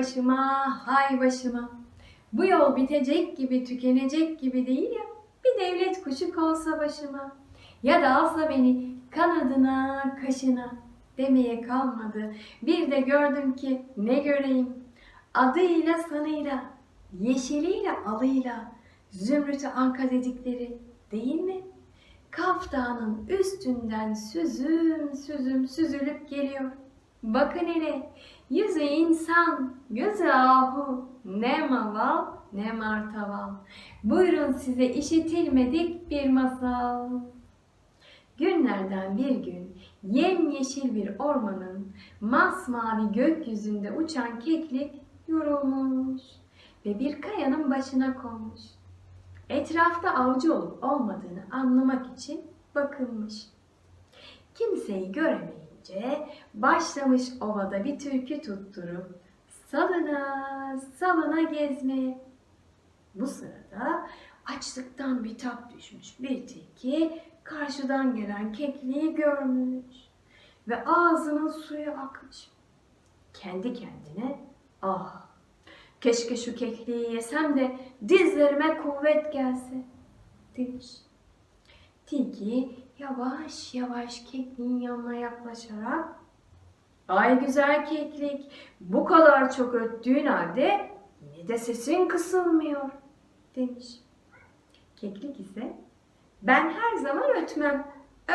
başıma, hay başıma. Bu yol bitecek gibi, tükenecek gibi değil ya. Bir devlet kuşu konsa başıma. Ya da alsa beni kanadına, kaşına demeye kalmadı. Bir de gördüm ki ne göreyim. Adıyla sanıyla, yeşiliyle alıyla, zümrütü anka dedikleri değil mi? Kaf Dağı'nın üstünden süzüm süzüm süzülüp geliyor. Bakın hele, yüzü insan, gözü ahu, ne maval ne martaval. Buyurun size işitilmedik bir masal. Günlerden bir gün yemyeşil bir ormanın masmavi gökyüzünde uçan keklik yorulmuş ve bir kayanın başına konmuş. Etrafta avcı olup olmadığını anlamak için bakılmış. Kimseyi göremeyince başlamış ovada bir türkü tutturup salına salına gezmeye. Bu sırada açlıktan bitap düşmüş bir tilki karşıdan gelen kekliği görmüş ve ağzının suyu akmış. Kendi kendine ah keşke şu kekliği yesem de dizlerime kuvvet gelse demiş. Tilki yavaş yavaş kekliğin yanına yaklaşarak Ay güzel keklik, bu kadar çok öttüğün halde yine de sesin kısılmıyor demiş. Keklik ise ben her zaman ötmem.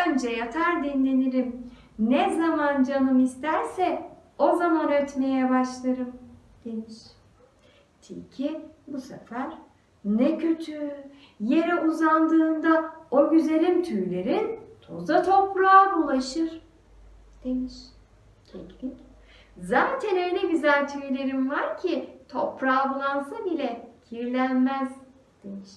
Önce yatar dinlenirim. Ne zaman canım isterse o zaman ötmeye başlarım demiş. Tilki bu sefer ne kötü. Yere uzandığında o güzelim tüylerin toza toprağa bulaşır demiş. Keklik. Zaten öyle güzel tüylerim var ki toprağa bulansa bile kirlenmez demiş.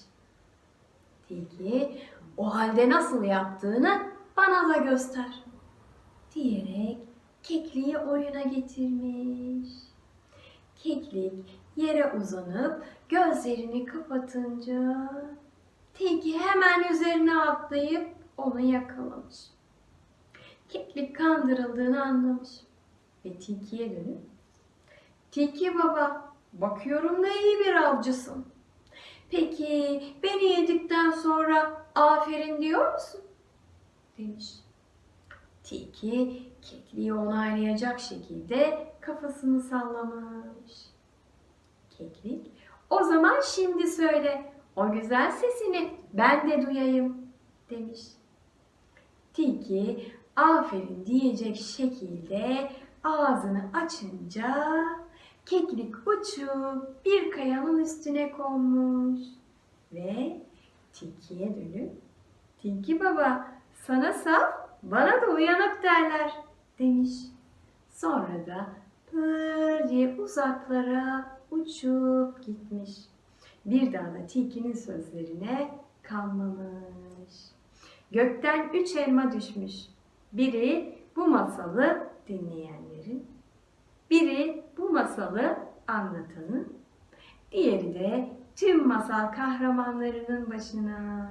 Tilki o halde nasıl yaptığını bana da göster diyerek kekliği oyuna getirmiş. Keklik yere uzanıp gözlerini kapatınca tilki hemen üzerine atlayıp onu yakalamış. Keklik kandırıldığını anlamış ve tilkiye dönüp Tilki baba bakıyorum da iyi bir avcısın. Peki beni yedikten sonra aferin diyor musun? demiş. Tilki kekliği onaylayacak şekilde kafasını sallamış. Keklik o zaman şimdi söyle o güzel sesini ben de duyayım demiş. Tilki aferin diyecek şekilde ağzını açınca keklik uçup bir kayanın üstüne konmuş ve tilkiye dönüp Tilki baba sana saf bana da uyanık derler demiş. Sonra da pır diye uzaklara uçup gitmiş. Bir daha da tilkinin sözlerine kalmamış. Gökten üç elma düşmüş. Biri bu masalı dinleyenlerin, biri bu masalı anlatanın, diğeri de tüm masal kahramanlarının başına.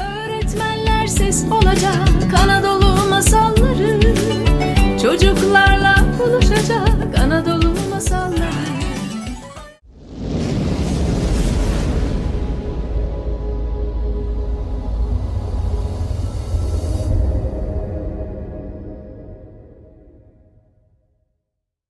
Öğretmenler ses olacak Anadolu masalları Çocuklarla